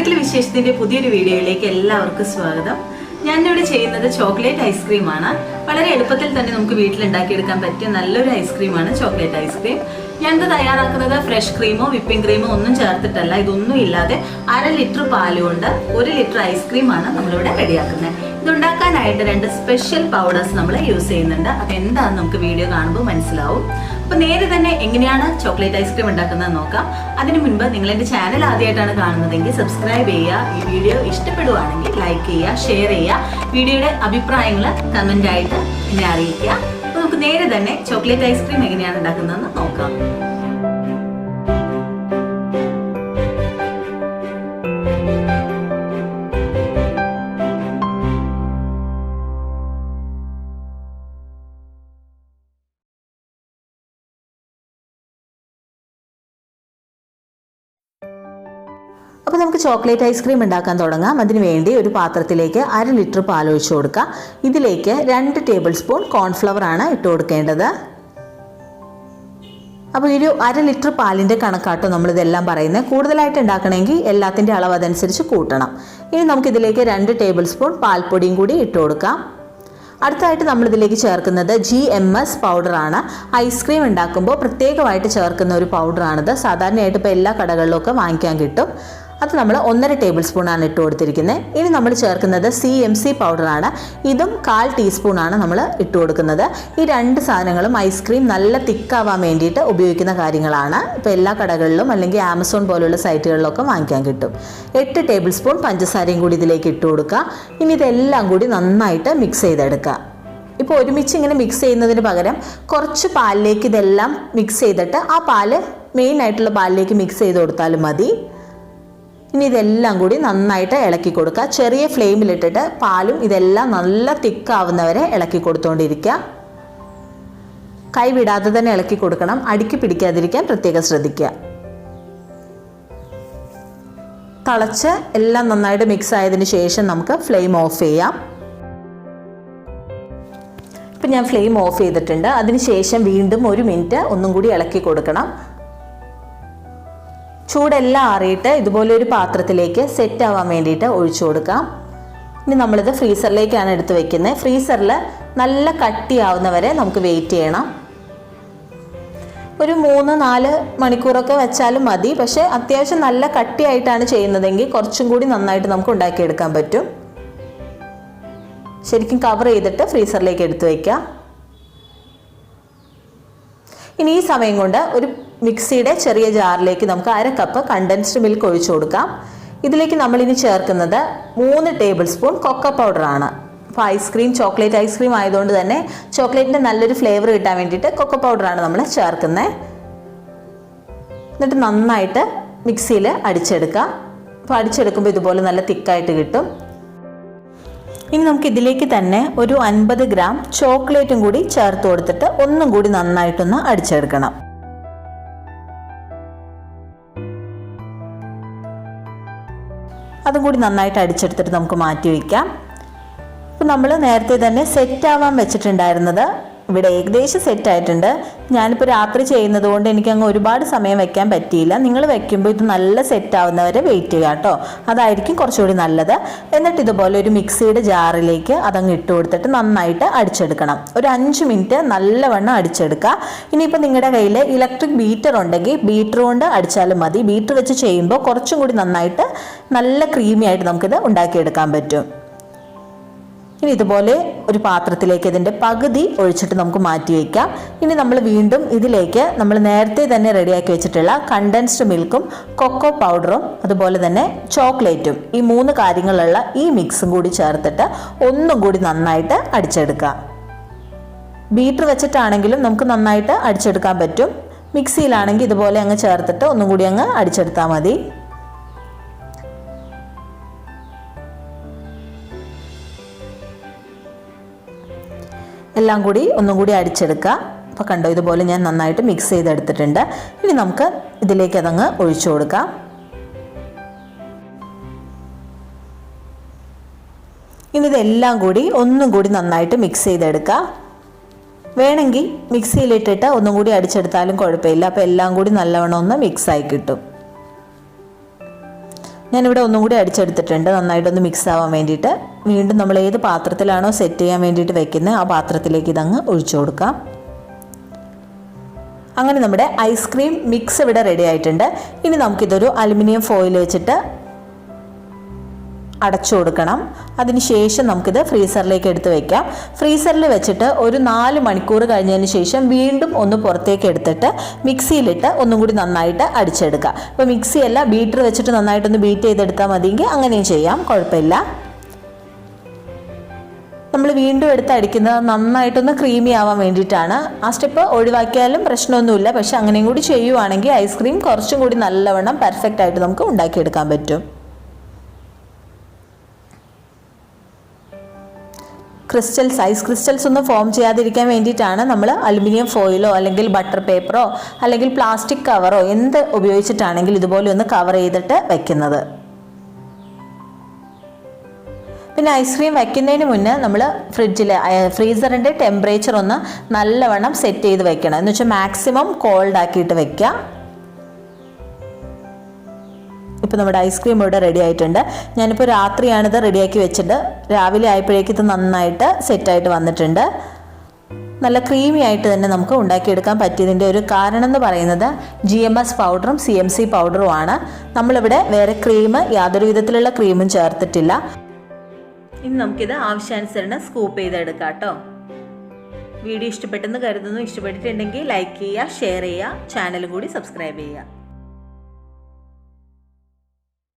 അടുക്കള വിശേഷത്തിന്റെ പുതിയൊരു വീഡിയോയിലേക്ക് എല്ലാവർക്കും സ്വാഗതം. ഞാൻ ഇവിടെ ചെയ്യുന്നത് ചോക്ലേറ്റ് ഐസ്ക്രീമാണ് വളരെ എളുപ്പത്തിൽ തന്നെ നമുക്ക് വീട്ടിൽ ഉണ്ടാക്കിയെടുക്കാൻ പറ്റിയ നല്ലൊരു ഐസ്ക്രീമാണ് ചോക്ലേറ്റ് ഐസ്ക്രീം ഞാനിത് തയ്യാറാക്കുന്നത് ഫ്രഷ് ക്രീമോ വിപ്പിംഗ് ക്രീമോ ഒന്നും ചേർത്തിട്ടല്ല. ഇതൊന്നും ഇല്ലാതെ അര ലിറ്റർ പാൽ കൊണ്ട് ഒരു ലിറ്റർ ഐസ്ക്രീമാണ് നമ്മളിവിടെ റെഡിയാക്കുന്നത്. ഇതുണ്ടാക്കാനായിട്ട് രണ്ട് സ്പെഷ്യൽ പൗഡേഴ്സ് നമ്മൾ യൂസ് ചെയ്യുന്നുണ്ട്. അത് എന്താണെന്ന് നമുക്ക് വീഡിയോ കാണുമ്പോൾ മനസ്സിലാവും. അപ്പൊ നേരെ തന്നെ എങ്ങനെയാണ് ചോക്ലേറ്റ് ഐസ്ക്രീം ഉണ്ടാക്കുന്നത് നോക്കാം. അതിനു മുൻപ് നിങ്ങൾ എന്റെ ചാനൽ ആദ്യമായിട്ടാണ് കാണുന്നതെങ്കിൽ സബ്സ്ക്രൈബ് ചെയ്യുക. ഈ വീഡിയോ ഇഷ്ടപ്പെടുവാണെങ്കിൽ ലൈക്ക് ചെയ്യുക ഷെയർ ചെയ്യുക. വീഡിയോയുടെ അഭിപ്രായങ്ങൾ കമന്റ് ആയിട്ട് എന്നെ അറിയിക്കുക. നമുക്ക് നേരെ തന്നെ ചോക്ലേറ്റ് ഐസ്ക്രീം എങ്ങനെയാണ് ഉണ്ടാക്കുന്നതെന്ന് നോക്കാം. അപ്പോൾ നമുക്ക് ചോക്ലേറ്റ് ഐസ്ക്രീം ഉണ്ടാക്കാൻ തുടങ്ങാം. അതിന് വേണ്ടി ഒരു പാത്രത്തിലേക്ക് അര ലിറ്റർ പാൽ ഒഴിച്ചു കൊടുക്കുക ഇതിലേക്ക് രണ്ട് ടേബിൾ സ്പൂൺ കോൺഫ്ലവർ ആണ് ഇട്ട് കൊടുക്കേണ്ടത്. അപ്പോൾ ഒരു അര ലിറ്റർ പാലിന്റെ കണക്കാട്ടോ നമ്മളിതെല്ലാം പറയുന്നത്. കൂടുതലായിട്ട് ഉണ്ടാക്കണമെങ്കിൽ എല്ലാത്തിന്റെ അളവ് അതനുസരിച്ച് കൂട്ടണം. ഇനി നമുക്കിതിലേക്ക് രണ്ട് ടേബിൾ സ്പൂൺ പാൽപ്പൊടിയും കൂടി ഇട്ട് കൊടുക്കാം. അടുത്തായിട്ട് നമ്മളിതിലേക്ക് ചേർക്കുന്നത് ജി എം എസ് പൗഡറാണ് ഐസ്ക്രീം ഉണ്ടാക്കുമ്പോൾ പ്രത്യേകമായിട്ട് ചേർക്കുന്ന ഒരു പൗഡറാണിത് സാധാരണയായിട്ട് ഇപ്പോൾ എല്ലാ കടകളിലൊക്കെ വാങ്ങിക്കാൻ കിട്ടും. അത് നമ്മൾ ഒന്നര ടേബിൾ സ്പൂണാണ് ഇട്ട് കൊടുത്തിരിക്കുന്നത് ഇനി നമ്മൾ ചേർക്കുന്നത് സി എം സി പൗഡറാണ് ഇതും കാൽ ടീസ്പൂണാണ് നമ്മൾ ഇട്ട് കൊടുക്കുന്നത്. ഈ രണ്ട് സാധനങ്ങളും ഐസ്ക്രീം നല്ല തിക്കാവാൻ വേണ്ടിയിട്ട് ഉപയോഗിക്കുന്ന കാര്യങ്ങളാണ്. ഇപ്പോൾ എല്ലാ കടകളിലും അല്ലെങ്കിൽ ആമസോൺ പോലുള്ള സൈറ്റുകളിലൊക്കെ വാങ്ങിക്കാൻ കിട്ടും. എട്ട് ടേബിൾ സ്പൂൺ പഞ്ചസാരയും കൂടി ഇതിലേക്ക് ഇട്ട് കൊടുക്കുക. ഇനി ഇതെല്ലാം കൂടി നന്നായിട്ട് മിക്സ് ചെയ്തെടുക്കുക. ഇപ്പോൾ ഒരുമിച്ച് ഇങ്ങനെ മിക്സ് ചെയ്യുന്നതിന് പകരം കുറച്ച് പാലിലേക്ക് ഇതെല്ലാം മിക്സ് ചെയ്തിട്ട് ആ പാൽ മെയിൻ ആയിട്ടുള്ള പാലിലേക്ക് മിക്സ് ചെയ്ത് കൊടുത്താലും മതി. ഇനി ഇതെല്ലാം കൂടി നന്നായിട്ട് ഇളക്കി കൊടുക്കുക. ചെറിയ ഫ്ലെയിമിലിട്ടിട്ട് പാലും ഇതെല്ലാം നല്ല തിക്കാവുന്നവരെ ഇളക്കി കൊടുത്തുകൊണ്ടിരിക്കുക കൈവിടാതെ തന്നെ ഇളക്കി കൊടുക്കണം. അടുക്കി പിടിക്കാതിരിക്കാൻ പ്രത്യേകം ശ്രദ്ധിക്കുക. തിളച്ച് എല്ലാം നന്നായിട്ട് മിക്സ് ആയതിനു ശേഷം നമുക്ക് ഫ്ലെയിം ഓഫ് ചെയ്യാം. ഇപ്പം ഞാൻ ഫ്ലെയിം ഓഫ് ചെയ്തിട്ടുണ്ട്. അതിനുശേഷം വീണ്ടും ഒരു മിനിറ്റ് ഒന്നും കൂടി ഇളക്കി കൊടുക്കണം. ചൂടെല്ലാം ആറിയിട്ട് ഇതുപോലെ ഒരു പാത്രത്തിലേക്ക് സെറ്റ് ആവാൻ വേണ്ടിയിട്ട് ഒഴിച്ചു കൊടുക്കാം. ഇനി നമ്മളിത് ഫ്രീസറിലേക്കാണ് എടുത്ത് വെക്കുന്നത്. ഫ്രീസറിൽ നല്ല കട്ടിയാവുന്നവരെ നമുക്ക് വെയിറ്റ് ചെയ്യണം. ഒരു മൂന്ന് നാല് മണിക്കൂറൊക്കെ വെച്ചാലും മതി. പക്ഷേ അത്യാവശ്യം നല്ല കട്ടിയായിട്ടാണ് ചെയ്യുന്നതെങ്കിൽ കുറച്ചും കൂടി നന്നായിട്ട് നമുക്ക് ഉണ്ടാക്കിയെടുക്കാൻ പറ്റും. ശരിക്കും കവർ ചെയ്തിട്ട് ഫ്രീസറിലേക്ക് എടുത്തു വയ്ക്കാം ഇനി ഈ സമയം കൊണ്ട് ഒരു മിക്സിയുടെ ചെറിയ ജാറിലേക്ക് നമുക്ക് അര കപ്പ് കണ്ടൻസ്ഡ് മിൽക്ക് ഒഴിച്ചു കൊടുക്കാം. ഇതിലേക്ക് നമ്മൾ ഇനി ചേർക്കുന്നത് മൂന്ന് ടേബിൾ സ്പൂൺ കൊക്ക പൗഡറാണ് അപ്പോൾ ഐസ്ക്രീം ചോക്ലേറ്റ് ഐസ്ക്രീം ആയതുകൊണ്ട് തന്നെ ചോക്ലേറ്റിന്റെ നല്ലൊരു ഫ്ലേവർ കിട്ടാൻ വേണ്ടിയിട്ട് കൊക്ക പൗഡറാണ് നമ്മൾ ചേർക്കുന്നത് എന്നിട്ട് നന്നായിട്ട് മിക്സിയിൽ അടിച്ചെടുക്കുക അപ്പോൾ അടിച്ചെടുക്കുമ്പോൾ ഇതുപോലെ നല്ല തിക്കായിട്ട് കിട്ടും. ഇനി നമുക്ക് ഇതിലേക്ക് തന്നെ ഒരു അൻപത് ഗ്രാം ചോക്ലേറ്റും കൂടി ചേർത്ത് കൊടുത്തിട്ട് ഒന്നും കൂടി നന്നായിട്ടൊന്ന് അടിച്ചെടുക്കണം. അതും കൂടി നന്നായിട്ട് അടിച്ചെടുത്തിട്ട് നമുക്ക് മാറ്റി വയ്ക്കാം. അപ്പോൾ നമ്മൾ നേരത്തെ തന്നെ സെറ്റ് ആവാൻ വെച്ചിട്ടുണ്ടായിരുന്നത് ഇവിടെ ഏകദേശം സെറ്റ് ആയിട്ടുണ്ട്. ഞാനിപ്പോൾ രാത്രി ചെയ്യുന്നത് കൊണ്ട് എനിക്ക് അങ്ങ് ഒരുപാട് സമയം വെക്കാൻ പറ്റിയില്ല. നിങ്ങൾ വെക്കുമ്പോൾ ഇത് നല്ല സെറ്റ് വെയിറ്റ് ചെയ്യുക കേട്ടോ. അതായിരിക്കും കുറച്ചുകൂടി നല്ലത്. എന്നിട്ട് ഇതുപോലെ ഒരു മിക്സിയുടെ ജാറിലേക്ക് അതങ്ങ് ഇട്ട് കൊടുത്തിട്ട് നന്നായിട്ട് അടിച്ചെടുക്കണം. ഒരു അഞ്ച് മിനിറ്റ് നല്ലവണ്ണം അടിച്ചെടുക്കുക. ഇനിയിപ്പോൾ നിങ്ങളുടെ കയ്യിൽ ഇലക്ട്രിക് ബീറ്റർ ഉണ്ടെങ്കിൽ ബീറ്റർ കൊണ്ട് അടിച്ചാലും മതി. ബീറ്റർ വെച്ച് ചെയ്യുമ്പോൾ കുറച്ചും കൂടി നന്നായിട്ട് നല്ല ക്രീമി ആയിട്ട് നമുക്കിത് ഉണ്ടാക്കിയെടുക്കാൻ പറ്റും. ഇനി ഇതുപോലെ ഒരു പാത്രത്തിലേക്ക് ഇതിന്റെ പകുതി ഒഴിച്ചിട്ട് നമുക്ക് മാറ്റി വയ്ക്കാം ഇനി നമ്മൾ വീണ്ടും ഇതിലേക്ക് നമ്മൾ നേരത്തെ തന്നെ റെഡിയാക്കി വെച്ചിട്ടുള്ള കണ്ടൻസ്ഡ് മിൽക്കും കൊക്കോ പൗഡറും അതുപോലെ തന്നെ ചോക്ലേറ്റും ഈ മൂന്ന് കാര്യങ്ങളുള്ള ഈ മിക്സും കൂടി ചേർത്തിട്ട് ഒന്നും കൂടി നന്നായിട്ട് അടിച്ചെടുക്കാം. ബീറ്റർ വെച്ചിട്ടാണെങ്കിലും നമുക്ക് നന്നായിട്ട് അടിച്ചെടുക്കാൻ പറ്റും. മിക്സിയിലാണെങ്കിൽ ഇതുപോലെ അങ്ങ് ചേർത്തിട്ട് ഒന്നും കൂടി അങ്ങ് അടിച്ചെടുത്താൽ മതി. എല്ലാം കൂടി ഒന്നും കൂടി അടിച്ചെടുക്കുക അപ്പോൾ കണ്ടോ ഇതുപോലെ ഞാൻ നന്നായിട്ട് മിക്സ് ചെയ്തെടുത്തിട്ടുണ്ട്. ഇനി നമുക്ക് ഇതിലേക്ക് അതങ്ങ് ഒഴിച്ചു കൊടുക്കാം. ഇനി ഇതെല്ലാം കൂടി ഒന്നും കൂടി നന്നായിട്ട് മിക്സ് ചെയ്തെടുക്കുക. വേണമെങ്കിൽ മിക്സിയിലിട്ടിട്ട് ഒന്നും കൂടി അടിച്ചെടുത്താലും കുഴപ്പമില്ല. അപ്പോൾ എല്ലാം കൂടി നല്ലവണ്ണം ഒന്ന് മിക്സായി കിട്ടും. ഞാനിവിടെ ഒന്നും കൂടി അടിച്ചെടുത്തിട്ടുണ്ട്. നന്നായിട്ടൊന്ന് മിക്സ് ആവാൻ വേണ്ടിയിട്ട്. വീണ്ടും നമ്മൾ ഏത് പാത്രത്തിലാണോ സെറ്റ് ചെയ്യാൻ വേണ്ടിയിട്ട് വെക്കുന്നത് ആ പാത്രത്തിലേക്ക് ഇതങ്ങ് ഒഴിച്ചു കൊടുക്കാം. അങ്ങനെ നമ്മുടെ ഐസ്ക്രീം മിക്സ് ഇവിടെ റെഡി ആയിട്ടുണ്ട്. ഇനി നമുക്കിതൊരു അലുമിനിയം ഫോയിൽ വെച്ചിട്ട് അടച്ചു കൊടുക്കണം. അതിനുശേഷം നമുക്കിത് ഫ്രീസറിലേക്ക് എടുത്ത് വയ്ക്കാം ഫ്രീസറിൽ വെച്ചിട്ട് ഒരു നാല് മണിക്കൂർ കഴിഞ്ഞതിന് ശേഷം വീണ്ടും ഒന്ന് പുറത്തേക്ക് എടുത്തിട്ട് മിക്സിയിലിട്ട് ഒന്നും കൂടി നന്നായിട്ട് അടിച്ചെടുക്കുക അപ്പോൾ മിക്സിയല്ല ബീറ്റർ വെച്ചിട്ട് നന്നായിട്ടൊന്ന് ബീറ്റ് ചെയ്തെടുത്താൽ മതിയെങ്കിൽ അങ്ങനെയും ചെയ്യാം. കുഴപ്പമില്ല. നമ്മൾ വീണ്ടും എടുത്ത് അടിക്കുന്നത് നന്നായിട്ടൊന്ന് ക്രീമി ആവാൻ വേണ്ടിയിട്ടാണ്. ആ സ്റ്റെപ്പ് ഒഴിവാക്കിയാലും പ്രശ്നമൊന്നുമില്ല. പക്ഷെ അങ്ങനെയും കൂടി ചെയ്യുവാണെങ്കിൽ ഐസ്ക്രീം കുറച്ചും കൂടി നല്ലവണ്ണം പെർഫെക്റ്റ് ആയിട്ട് നമുക്ക് ഉണ്ടാക്കിയെടുക്കാൻ പറ്റും. ക്രിസ്റ്റൽസ് ഐസ് ക്രിസ്റ്റൽസ് ഒന്നും ഫോം ചെയ്യാതിരിക്കാൻ വേണ്ടിയിട്ടാണ് നമ്മൾ അലുമിനിയം ഫോയിലോ അല്ലെങ്കിൽ ബട്ടർ പേപ്പറോ അല്ലെങ്കിൽ പ്ലാസ്റ്റിക് കവറോ എന്ത് ഉപയോഗിച്ചിട്ടാണെങ്കിൽ ഇതുപോലെ ഒന്ന് കവർ ചെയ്തിട്ട് വെക്കുന്നത്. പിന്നെ ഐസ്ക്രീം വയ്ക്കുന്നതിന് മുന്നേ നമ്മൾ ഫ്രിഡ്ജിൽ ഫ്രീസറിന്റെ ടെമ്പറേച്ചർ ഒന്ന് നല്ലവണ്ണം സെറ്റ് ചെയ്ത് വെക്കണം. എന്ന് വെച്ചാൽ മാക്സിമം കോൾഡ് ആക്കിയിട്ട് വെക്കുക ഇപ്പോൾ നമ്മുടെ ഐസ്ക്രീം ഇവിടെ റെഡി ആയിട്ടുണ്ട്. ഞാനിപ്പോൾ രാത്രിയാണിത് റെഡിയാക്കി വെച്ചിട്ട് രാവിലെ ആയപ്പോഴേക്കും ഇത് നന്നായിട്ട് സെറ്റായിട്ട് വന്നിട്ടുണ്ട്. നല്ല ക്രീമി ആയിട്ട് തന്നെ നമുക്ക് ഉണ്ടാക്കിയെടുക്കാൻ പറ്റിയതിന്റെ ഒരു കാരണം എന്ന് പറയുന്നത് ജി എം എസ് പൗഡറും സി എം സി പൗഡറുമാണ് നമ്മളിവിടെ വേറെ ക്രീം യാതൊരു വിധത്തിലുള്ള ക്രീമും ചേർത്തിട്ടില്ല. ഇനി നമുക്കിത് ആവശ്യാനുസരണം സ്കൂപ്പ് ചെയ്തെടുക്കാം കേട്ടോ. വീഡിയോ ഇഷ്ടപ്പെട്ടെന്ന് കരുതുന്നു. ഇഷ്ടപ്പെട്ടിട്ടുണ്ടെങ്കിൽ ലൈക്ക് ചെയ്യുക ഷെയർ ചെയ്യുക ചാനലും കൂടി സബ്സ്ക്രൈബ് ചെയ്യുക.